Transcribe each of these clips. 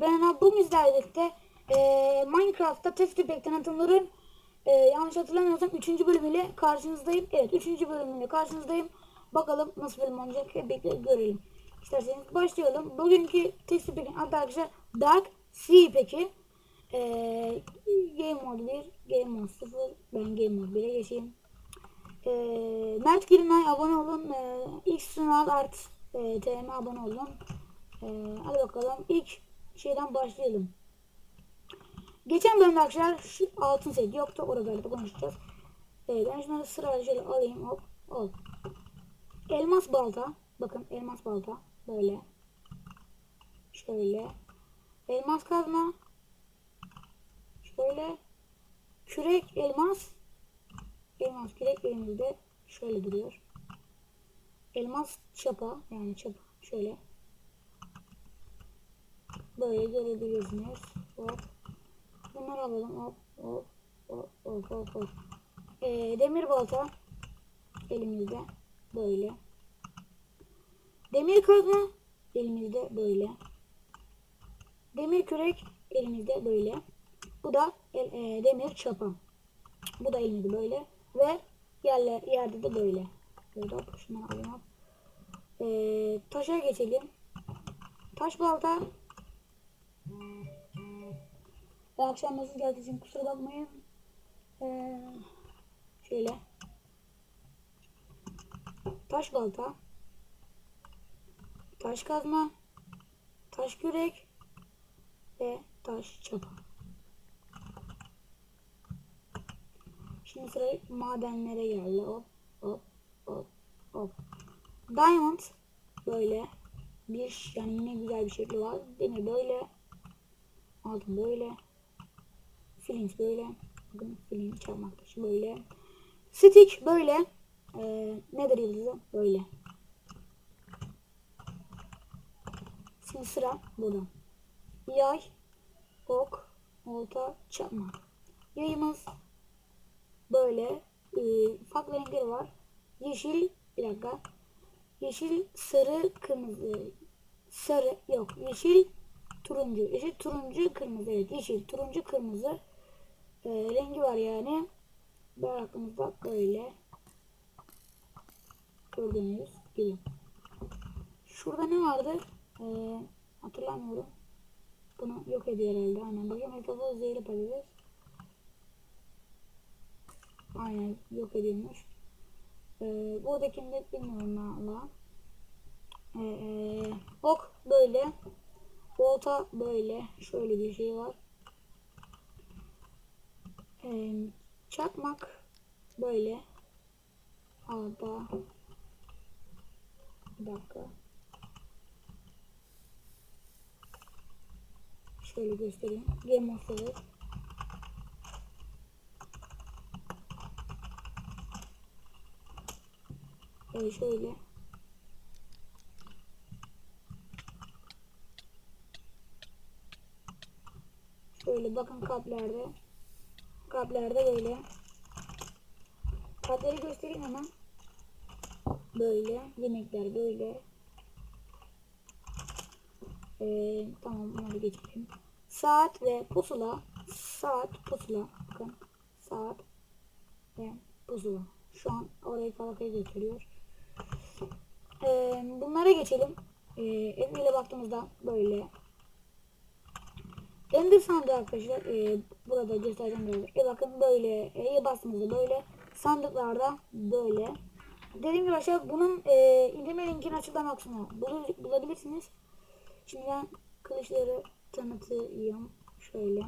ben bu müzdellikte e, Minecraft'ta test tüpek tanıtımların e, yanlış hatırlamıyorsam 3. bölümüyle karşınızdayım. Evet 3. bölümüyle karşınızdayım. Bakalım nasıl bölüm olacak hep birlikte görelim. İsterseniz başlayalım. Bugünkü test tüpekin adı arkadaşlar Dark Sea peki. E, Game Mode 1, Game Mode 0. Ben Game Mode 1'e geçeyim. E, Mert Gülmay abone olun. E, X Sunal Art e, TM abone olun. Ee, hadi bakalım ilk şeyden başlayalım. Geçen bölümde arkadaşlar şu altın set yoktu. Orada da konuşacağız. Ee, ben şunları sırayla şöyle alayım. Hop hop. Elmas balta. Bakın elmas balta. Böyle. Şöyle. Elmas kazma. Şöyle. Kürek elmas. Elmas kürek elimizde şöyle duruyor. Elmas çapa. Yani çapa. Şöyle. Böyle görebilirsiniz. Hop. Bunları alalım. Hop hop hop hop hop. Ee, demir balta elimizde böyle. Demir kazma elimizde böyle. Demir kürek elimizde böyle. Bu da el, e, demir çapa. Bu da elimizde böyle. Ve yerler, yerde de böyle. Böyle hop şunları alayım. Ee, taşa geçelim. Taş balta ve akşam mesaj geldiği için kusura bakmayın. Ee, şöyle. Taş balta. Taş kazma. Taş kürek. Ve taş çapa. Şimdi sıra madenlere geldi. Hop hop hop hop. Diamond böyle bir yani yine güzel bir şekli var. Demir böyle. Altın böyle. Flint böyle. Bakın flint çarmak taşı böyle. Stick böyle. Ee, Nether yıldızı böyle. Şimdi sıra burada. Yay, ok, olta, çakma. Yayımız böyle. Ee, farklı renkleri var. Yeşil, bir dakika. Yeşil, sarı, kırmızı. Sarı, yok. Yeşil, turuncu. Yeşil, turuncu, kırmızı. Evet, yeşil, turuncu, kırmızı. Ee, rengi var yani. Baktığımızda böyle. Gördüğünüz gibi. Şurada ne vardı? Ee, hatırlamıyorum. Bunu yok ediyor herhalde. Aynen. Bakayım etrafı zehirli patates. Aynen yok ediyormuş. Ee, buradakini bilmiyorum valla. Ee, ok böyle. Volta böyle. Şöyle bir şey var. Ee, çakmak böyle. Alda. Bir dakika. Şöyle göstereyim. Game of Thrones. Ee, şöyle. Şöyle bakın kalplerde. Kalplerde böyle. Kalpleri göstereyim hemen. Böyle. Yemekler böyle. Ee, tamam bunları geçelim. Saat ve pusula. Saat pusula. Bakın. Saat ve pusula. Şu an orayı falakaya götürüyor. Ee, bunlara geçelim. Ee, evine baktığımızda böyle. Ender sandığı arkadaşlar. E, burada göstereceğim biraz. E bakın böyle. E'ye bastığımızda böyle. Sandıklarda böyle. Dediğim gibi arkadaşlar bunun e, indirme linkini açıklama kısmına bul bulabilirsiniz. Şimdi ben kılıçları tanıtayım. Şöyle.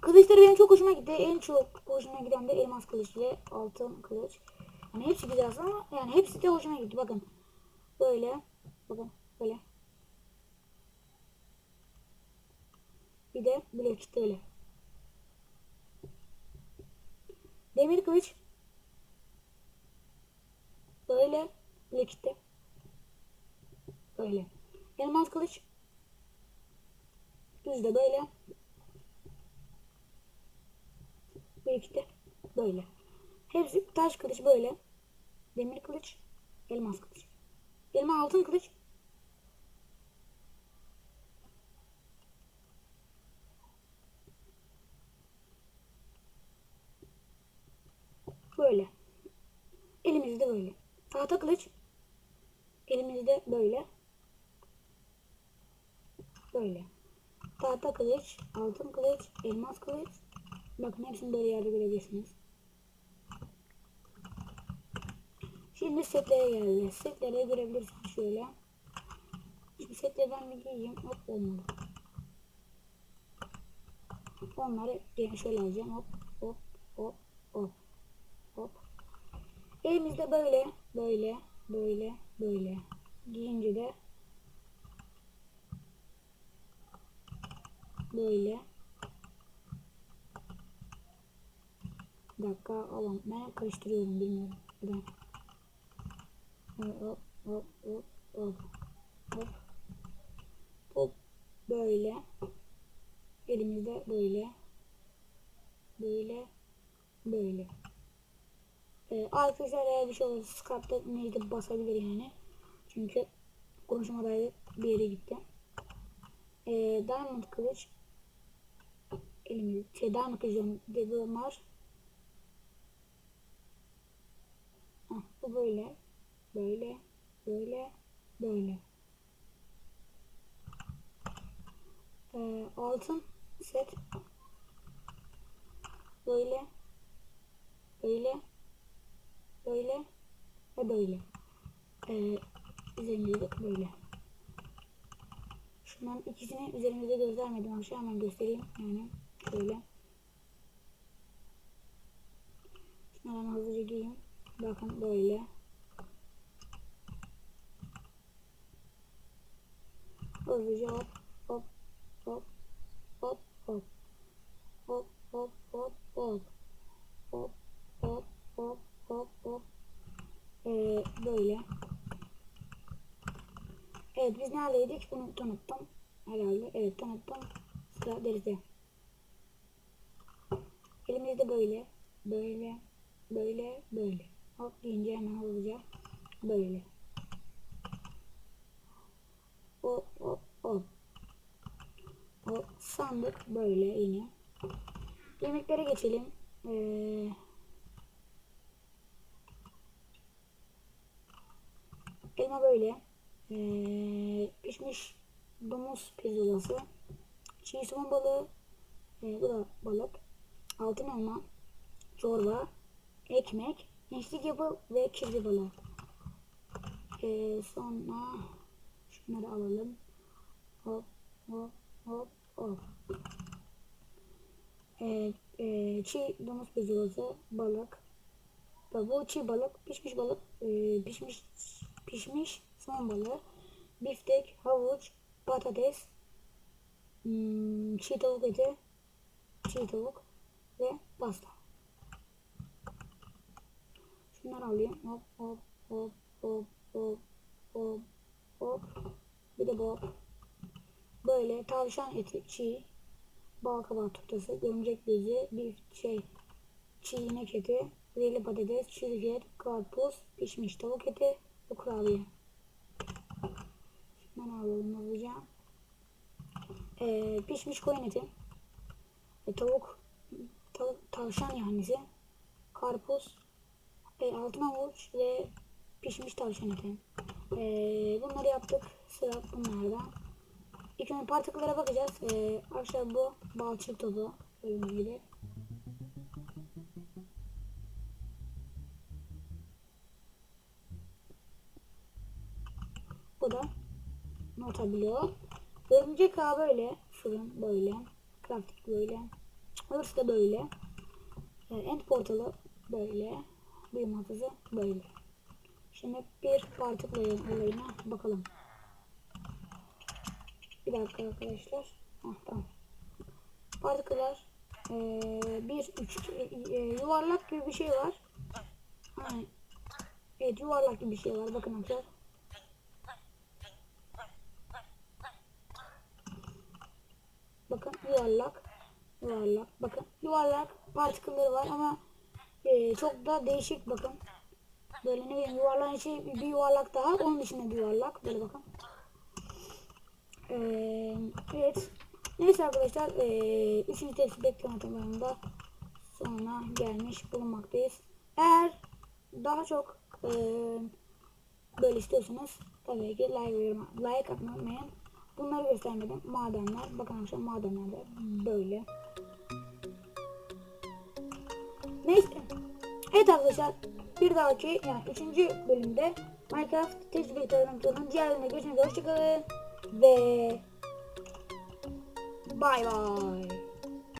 Kılıçları benim çok hoşuma gitti. En çok hoşuma giden de elmas kılıç ve altın kılıç. Yani hepsi güzel ama yani hepsi de hoşuma gitti. Bakın. Böyle. Bakın. Böyle. Bir de Black öyle. Demir kılıç. Böyle. Black'te. Böyle. Elmas kılıç. Düz de böyle. Black'te. Böyle. Hepsi taş kılıç böyle. Demir kılıç. Elmas kılıç. Elma altın kılıç. böyle. Elimizde böyle. Tahta kılıç. Elimizde böyle. Böyle. Tahta kılıç, altın kılıç, elmas kılıç. Bakın hepsini böyle yerde görebilirsiniz. Şimdi setlere geldi. Setlere görebilirsiniz şöyle. Şimdi setlerden bir giyeyim. Hop olmadı. Onları şöyle alacağım. Hop hop hop hop hop. Elimizde böyle böyle böyle böyle. Giyince de böyle. Bir dakika alalım. Ben karıştırıyorum bilmiyorum. Neden? Hop hop hop hop hop. Hop. Hop. Böyle. Elimizde böyle. Böyle. Böyle. Ee, arkadaşlar eğer bir şey olursa Skype'da neydi basabilir yani. Çünkü konuşmadaydı bir yere gitti. Ee, Diamond kılıç elimizde şey Diamond kılıcım dediğim var. Hah, bu böyle. Böyle. Böyle. Böyle. Ee, altın set böyle böyle ve böyle. Ee, üzerimizde böyle. Şundan ikisini üzerimizde göstermedim. Ama şu hemen göstereyim. Yani şöyle. Şunları hemen hızlıca giyeyim bakın böyle. Hızlıca hop evet biz neredeydik? Bunu tanıttım. Herhalde. Evet tanıttım. Sıra deride elimizde böyle. Böyle böyle böyle. Hop deyince hemen hızlıca böyle. Hop hop hop. O sandık böyle yine. Yemeklere geçelim. Ee, elma böyle. Ee, pişmiş domuz pirzolası. Çiğ somon balığı. Ee, bu da balık. Altın elma. Çorba. Ekmek. Gençlik yapı ve kirli balığı. Ee, sonra şunları alalım. Hop hop hop hop. Ee, e, çiğ domuz pirzolası, balık. Bu çiğ balık, pişmiş balık, e, pişmiş pişmiş somon balığı, biftek, havuç, patates, hmm, çiğ tavuk eti, çiğ tavuk ve pasta. Şunları alayım. Hop hop hop hop hop hop hop. Bir de bu böyle tavşan eti çiğ bal kabağı turtası görümcek bezi bir şey çiğ inek eti reli patates çürük karpuz pişmiş tavuk eti ve kurabiye şundan alalım hızlıca ee, pişmiş koyun eti. E, tavuk tavuk tavşan yahnisi karpuz e, altın havuç ve pişmiş tavşan eti. Ee, bunları yaptık. Sıra bunlarda İlk önce partikülere bakacağız. Ee, arkadaşlar bu balçık topu. Gördüğünüz gibi. Bu da bloğu. Örümcek ağı böyle. Fırın böyle. Crafting böyle. Orası da böyle. End portalı böyle. Büyüm hafızı böyle. Şimdi bir partikül olayına bakalım. Bir dakika arkadaşlar. Heh, tamam. Partiküler ee, bir üç e, yuvarlak gibi bir şey var. Evet yuvarlak gibi bir şey var. Bakın arkadaşlar. Bakın yuvarlak. Yuvarlak. Bakın yuvarlak partikülleri var ama e, çok da değişik bakın. Böyle ne bileyim yuvarlağın içi bir yuvarlak daha. Onun dışında bir yuvarlak. Böyle bakın. Ee, evet. Neyse arkadaşlar. Ee, üçüncü tepsi bekleme tamamında sonuna gelmiş bulunmaktayız. Eğer daha çok e, böyle istiyorsanız tabii ki like, like atmayı unutmayın. Bunları göstermedim. Madenler. Bakın arkadaşlar madenlerde böyle. Neyse. Evet arkadaşlar. Bir dahaki yani 3. bölümde Minecraft tecrübe tanıtımının diğer bölümüne görüşmek üzere. Hoşçakalın. Ve bay bay.